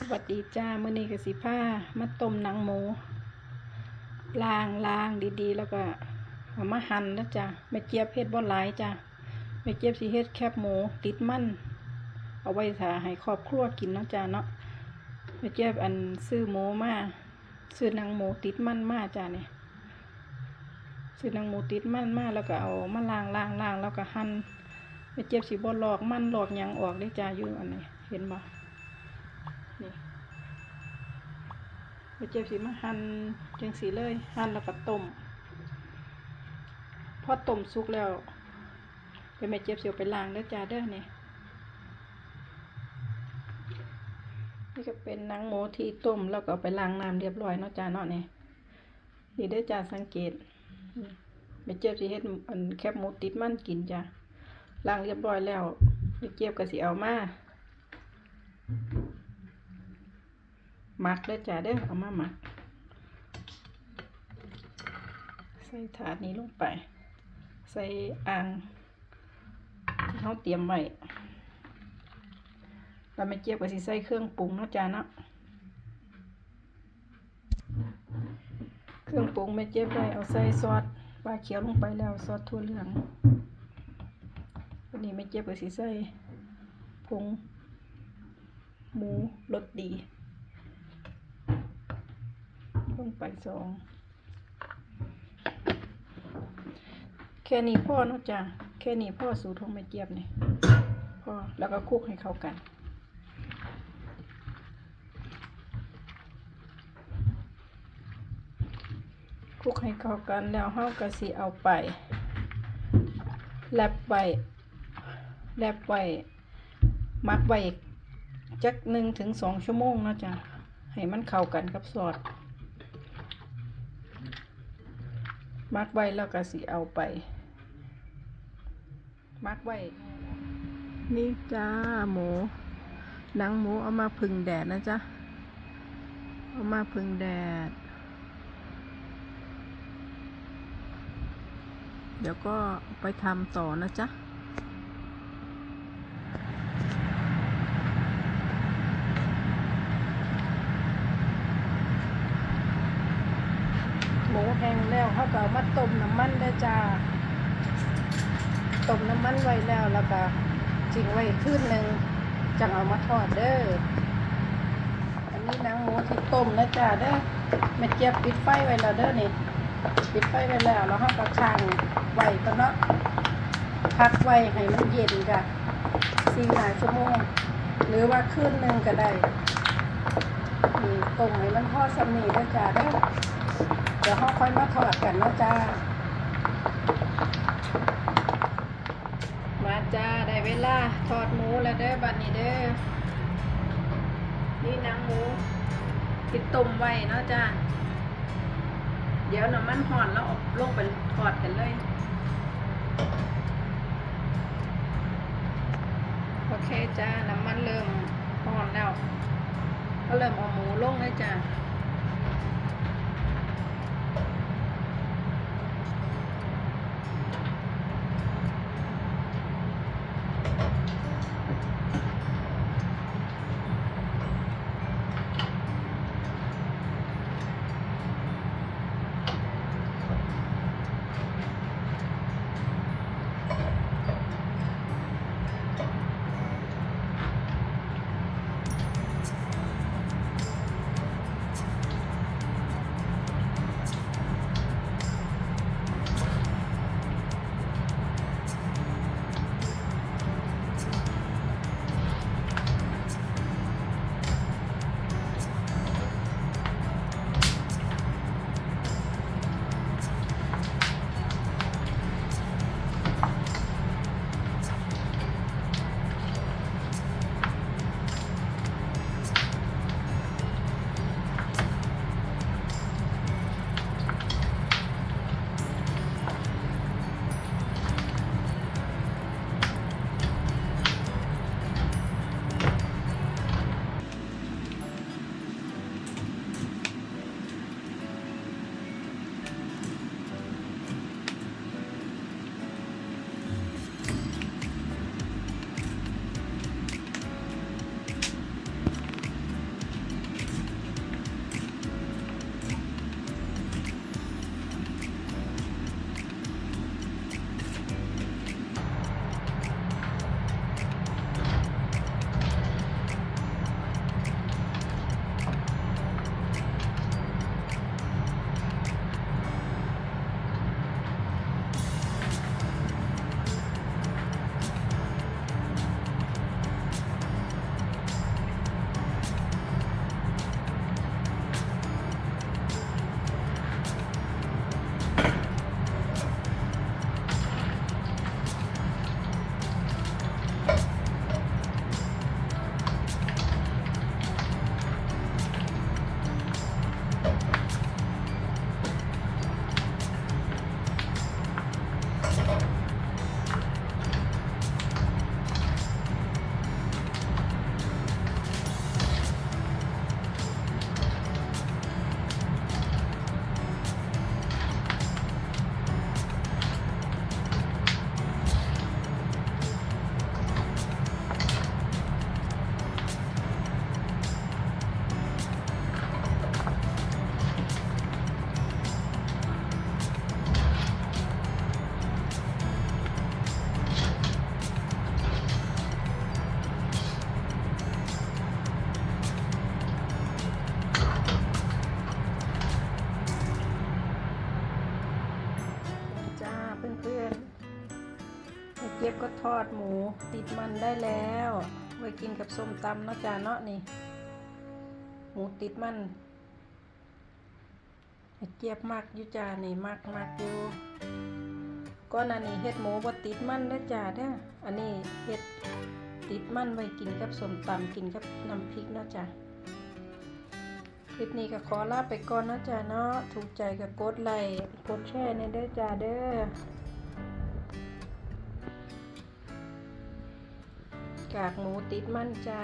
สวัสดีจ้ามือนี้ก็สิผ้ามาต้มหนังหมูล้างล้างดีๆ แล้วก็เอามาหั่นแล้วจ้ะแม่เจี๊ยบเฮ็ดบ่หลายจ้ะแม่เจี๊ยบสิเฮ็ดแคบหมูติดมันเอาไว้ถ้าให้ครอบครัวกินเนาะจ้ะเนาะแม่เจี๊ยบอันซื้อหมูมาซื้อหนังหมูติดมันมาจ้ะนี่ยซื้อหนังหมูติดมันมาแล้วก็เอามาล้างล้างล้างแล้วก็หั่นแม่เจี๊ยบสิบ่ลอกมันหลอกยังออกได้จ้ะอยู่อันนี้เห็นบ่ นี่ ไปเจ็บสีมาหั่นจังสีเลย หั่นแล้วก็ต้ม พอต้มสุกแล้วไปแม่เจ็บเสียวไปล้างเด้อจ้าเด้อนี่นี่ก็เป็นนังหมูที่ต้มแล้วก็ไปล้างน้ำเรียบร้อยเนาะจ้าเนาะนี่นี่เด้อจ้าสังเกตแม่เจ็บสิเฮ็ดอันแคบหมูติดมันกินจ้าล้างเรียบร้อยแล้วแม่เจ็บก็สิเอามา มักเด้อจ้าเด้อเอามาหมัก ใส่ถาดนี้ลงไป ใส่อ่างที่เขาเตรียมไว้แล้วไม่เจี๊ยบก็สิใส่เครื่องปรุงนะจ้าเนาะเครื่องปรุงแม่เจี๊ยบได้เอาใส่ซอสปลาเขียวลงไปแล้วซอสทั่วเหลืองวันนี้แม่เจี๊ยบก็สิใส่ผงหมูรสดี ลงไปสอง แค่นี้พ่อเนาะจ้ะแค่นี้พ่อสูตรของแม่เจี๊ยบเนี่ยพ่อแล้วก็คลุกให้เข้ากันคลุกให้เข้ากันแล้วเฮาก็สิเอาไปแลบไว้แลบไว้มักไว้จักหนึ่งถึงสองชั่วโมงเนาะจ้ะให้มันเข้ากันกับซอส มักไว้แล้วก็สิเอาไป มักไว้ นี่จ้าหมูหนังหมูเอามาพึ่งแดดนะจ๊ะ เอามาพึ่งแดด เดี๋ยวก็ไปทำต่อนะจ๊ะ แห้งแล้วเขาก็เอามาต้มน้ำมันได้จ้าต้มน้ำมันไว้แล้วแล้วก็ทิ้งไว้คืนหนึ่งจังเอามาทอดเด้ออันนี้นังหมูที่ต้มนะจ้าเด้อแม่เจี๊ยบปิดไฟไว้แล้วเด้อนี่ปิดไฟไว้แล้วแล้วเขาก็ค้างไว้ก็เนาะพักไว้ให้มันเย็นจ้ะสี่ห้าชั่วโมงหรือว่าคืนหนึ่งก็ได้นี่ต้มให้มันทอดสำนีเด้อจ้าเด้อ ดี๋ยวเขาค่อยมาทอดกันนะจ้า มาจ้า ได้เวลาทอดหมูแล้วเด้อบัดนี้เด้อ นี่นังหมูติดตุ้มไว้เนาะจ้า เดี๋ยวน้ำมันห่อนแล้วเอาลงไปทอดกันเลยโอเคจ้า น้ำมันเริ่มห่อนแล้ว ก็เริ่มเอาหมูลงเลยจ้า เก็ทอดหมูติดมันได้แล้ว ไว้กินกับส้มตำเนาะจ้าเนาะนี่ หมูติดมันเจี๊ยบมากอยู่จ้านี่มากมากอยู่ก้อนอันนี้เฮ็ดหมูบ่ติดมันเด้จ้าเด้ออันนี้เฮ็ดติดมันไว้กินกับส้มตำกินกับน้ำพริกเนาะจ้าคลิปนี้ก็ขอลาไปก่อนเนาะจ้าเนาะถูกใจก็กดไลค์กดแชร์ในเด้อจ้าเด้อ กากหมูติดมันจ้า